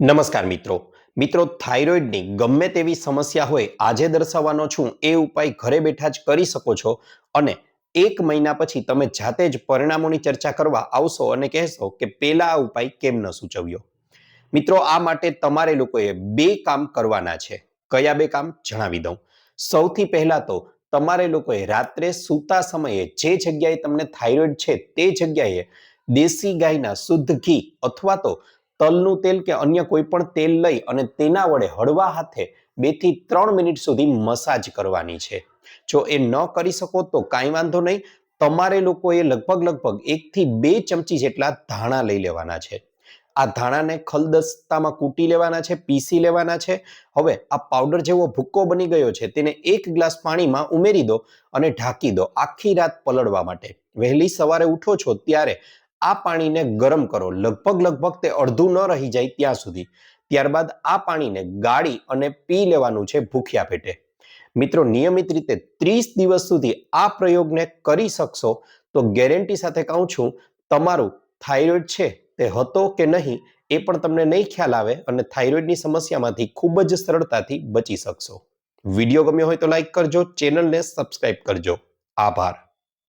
નમસ્કાર મિત્રો. મિત્રો, થાઇરોઇડની ગમે તેવી સમસ્યા હોય આજે દર્શાવવાનો છું એ ઉપાય ઘરે બેઠા જ કરી શકો છો અને એક મહિના પછી તમે જાતે જ પરિણામોની ચર્ચા કરવા આવશો અને કહેશો કે પેલા આ ઉપાય કેમ ન સૂચવ્યો? મિત્રો, આ માટે તમારે લોકોએ બે કામ કરવાના છે. કયા બે કામ? જણાવી દઉં. સૌથી પહેલા તો તમારે લોકોએ રાત્રે સૂતા સમયે જે જગ્યાએ તમને થાઇરોઇડ છે તે જગ્યાએ દેશી ગાયના શુદ્ધ ઘી અથવા તો તલનું તેલ કે અન્ય કોઈ પણ તેલ લઈ અને તેના વડે હળવા હાથે બેથી ત્રણ મિનિટ સુધી મસાજ કરવાની છે. જો એ ન કરી શકો તો કાંઈ વાંધો નહીં, તમારે લોકોએ લગભગ લગભગ એકથી બે ચમચી જેટલા ધાણા લઈ લેવાના છે. આ ધાણાને ખલદસ્તામાં કૂટી લેવાના છે, પીસી લેવાના છે. હવે આ પાવડર જેવો ભૂક્કો બની ગયો છે, તેને એક ગ્લાસ પાણીમાં ઉમેરી દો અને ઢાંકી દો આખી રાત પલળવા માટે. વહેલી સવારે ઉઠો છો ત્યારે આ પાણીને ગરમ કરો. લગભગ લગભગ તે અડધું ન રહી જાય ત્યાં સુધી. ત્યારબાદ આ પાણીને ગાળી અને પી લેવાનું છે ભૂખ્યા પેટે. મિત્રો, નિયમિત રીતે ત્રીસ દિવસ સુધી આ પ્રયોગને કરી શકશો તો ગેરંટી સાથે કહું છું, તમારું થાઇરોઇડ છે તે હતો કે નહીં એ પણ તમને નહીં ખ્યાલ આવે અને થાઇરોઇડની સમસ્યામાંથી ખૂબ જ સરળતાથી બચી શકશો. વીડિયો ગમ્યો હોય તો લાઈક કરજો, ચેનલને સબસ્ક્રાઇબ કરજો. આભાર.